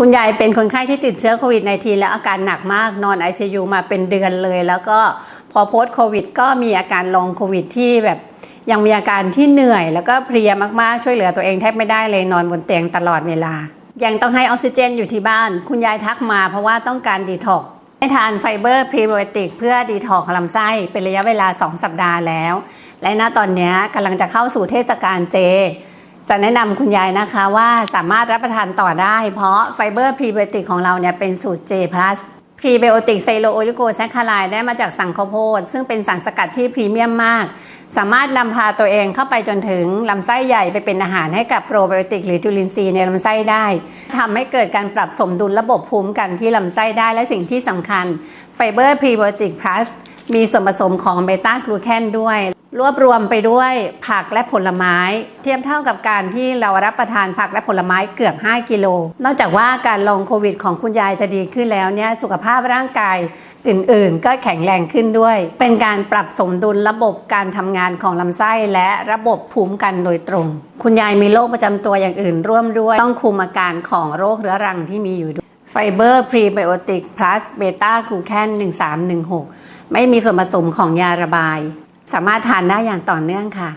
คุณยายเป็นคนไข้ที่ติดเชื้อโควิด -19 แล้วอาการหนักมากนอน ICU มาเป็นเดือนเลย แล้วก็พอโพสโควิด ก็มีอาการลองโควิดที่แบบยังมีอาการที่เหนื่อย แล้วก็เพลียมากๆช่วยเหลือตัวเองแทบไม่ได้เลยนอนบนเตียงตลอดเวลา ยังต้องให้ออกซิเจนอยู่ที่บ้าน คุณยายทักมาเพราะว่าต้องการดีท็อกให้ทานไฟเบอร์พรีไบโอติกเพื่อดีท็อกลำไส้เป็นระยะเวลา 2 สัปดาห์แล้ว และณตอนนี้กำลังจะเข้าสู่เทศกาลเจ จะแนะนำคุณยายนะคะว่าสามารถรับประทานต่อได้ เพราะไฟเบอร์พรีไบโอติกของเราเนี่ยเป็นสูตร J+ พรีไบโอติกไซโลโอลิโกแซคคาไลได้มาจากสังข้าวโพดซึ่งเป็นสารสกัดที่พรีเมียมมาก สามารถนำพาตัวเองเข้าไปจนถึงลำไส้ใหญ่ไปเป็นอาหารให้กับโปรไบโอติกหรือจุลินทรีย์ในลำไส้ได้ทำให้เกิดการปรับสมดุลระบบภูมิกันที่ลำไส้ได้และสิ่งที่สำคัญไฟเบอร์พรีไบโอติกพลัสมีส่วนผสมของเบต้ากลูแคนด้วย รวบรวมไปด้วยผักและผลไม้ เทียบเท่ากับการที่เรารับประทานผักและผลไม้เกือบ 5 กิโล นอกจากว่าการลองโควิดของคุณยายจะดีขึ้นแล้วเนี่ยสุขภาพร่างกายอื่นๆ ก็แข็งแรงขึ้นด้วย เป็นการปรับสมดุลระบบการทำงานของลำไส้และระบบภูมิกันโดยตรง คุณยายมีโรคประจำตัวอย่างอื่นร่วมด้วย ต้องคุมอาการของโรคเรื้อรังที่มีอยู่ด้วยไฟเบอร์พรีไบโอติกพลัสเบต้ากลูแคน1316 ไม่มีส่วนผสมของยาระบาย สามารถทานได้อย่างต่อเนื่องค่ะ